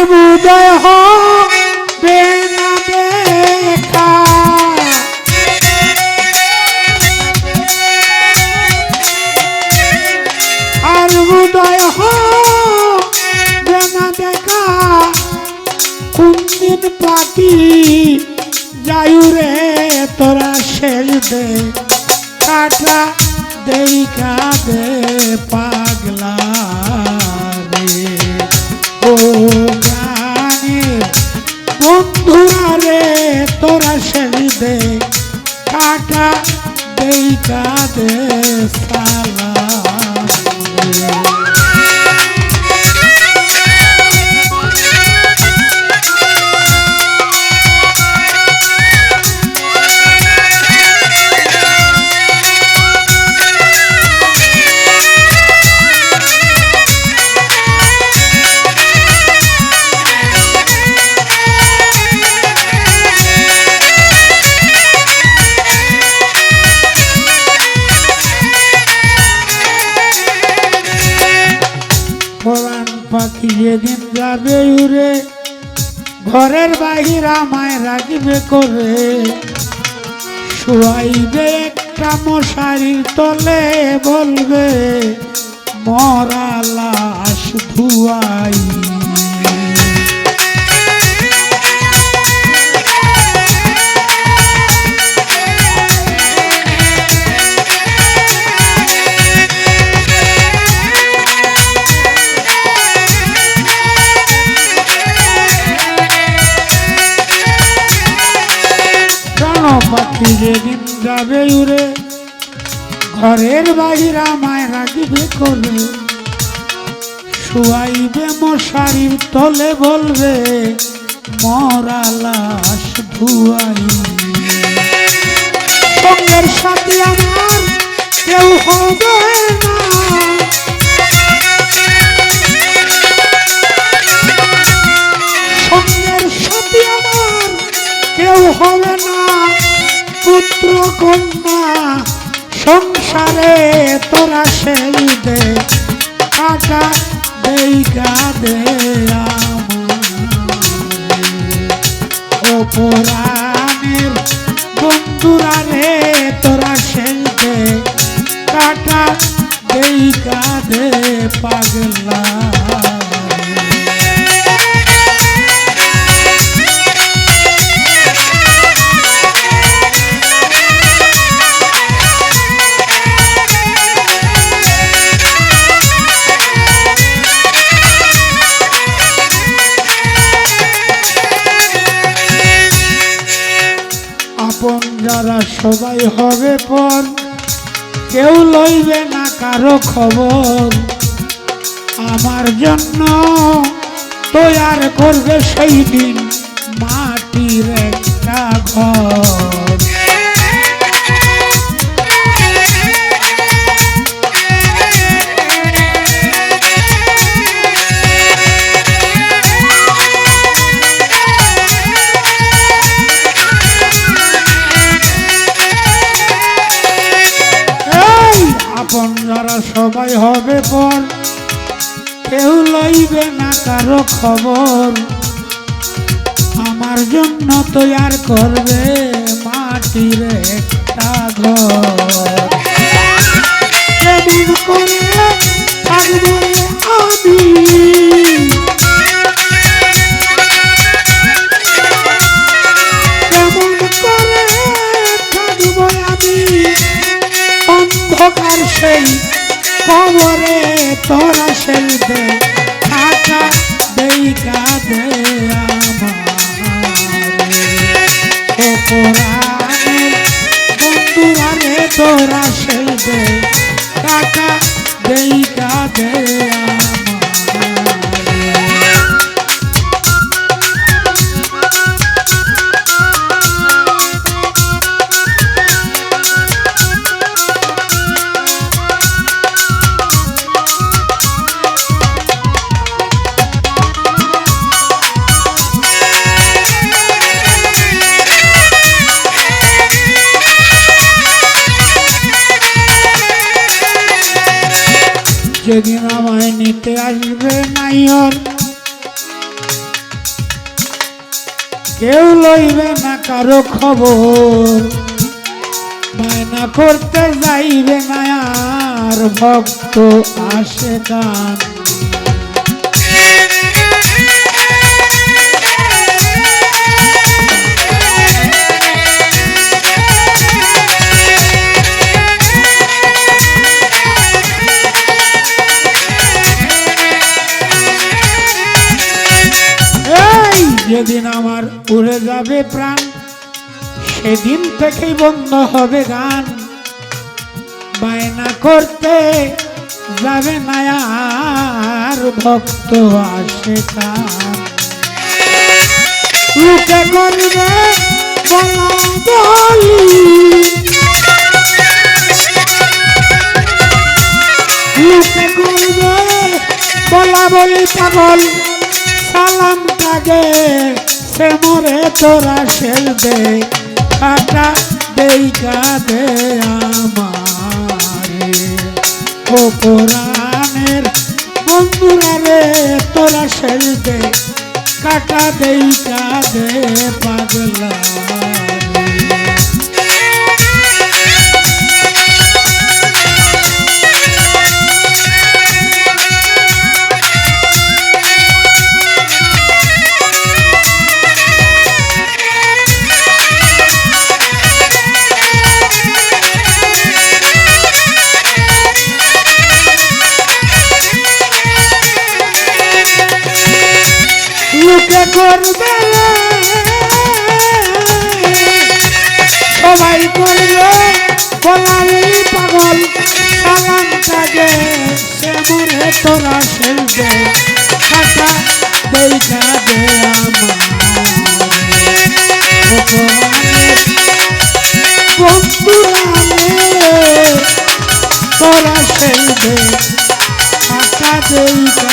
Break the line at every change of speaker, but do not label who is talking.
উদয় হবে দেখা। আর উদয় হবে না দেখা। কুন্দিন পাখি যায়ুরে তোরা সেলবে কাটা দেই কাঁদে পাগলা রে। ও সেলবে কাটা দেই কাঁদে। যেদিন যাবে উরে ঘরের বাহির আমায় রাখবে করে। শুয়াইবে একটা মশারির তলে বলবে মরা লাশ উড়ে ঘরের বাহিরা আমায় রাখিবে করে শুয়াইবে মশারির তলে বলবে, মরা লাশ ধুয়াই সঙ্গের সাথে আমার কেউ হবে পুত্র কন্যা সংসারে তোরা সেই দে। কাটা দেই কাদে অপরাণের বন্ধুরা রে, তোরা সেই দে। কাটা দেই কাদে পাগলা। সবাই হবে পর। কেউ লইবে না কারও খবর। আমার জন্য তৈয়ার করবে সেই দিন মাটির একটা ঘর। যারা সবাই হবে পর কেউ লইবে না কারও খবর। আমার জন্য তৈয়ার করবে মাটির একটা ঘর। অন্ধকার সেই কবরে তোরা সেলবে অপরাধের বন্ধুরা রে তোরা সেলবে সেদিন আমায় নিতে আসবে নাইয়র। কেউ লইবে না কারও খবর। বায়না করতে যাইবে না আর ভক্ত আসে কান যেদিন আমার উড়ে যাবে প্রাণ, সেদিন থেকেই বন্ধ হবে গান। বায়না করতে যাবে না আর ভক্ত আসে করবে বলা বলি পাগল। সালাম কাগে সে মরে তোরা সেলবে কাটা দেই কাঁদে আমারে। ও কোরআনের বন্ধুরা রে, তোরা সেলবে, কাটা দেই কাঁদে পাগলা। করবে। সবাই করবে বলালি পাগল, সালাম কাজে, সে মরে তোরা সেলবে কাটা দেখা দে আমার। বন্ধুরা তোরা সেলবে কাটা দেখা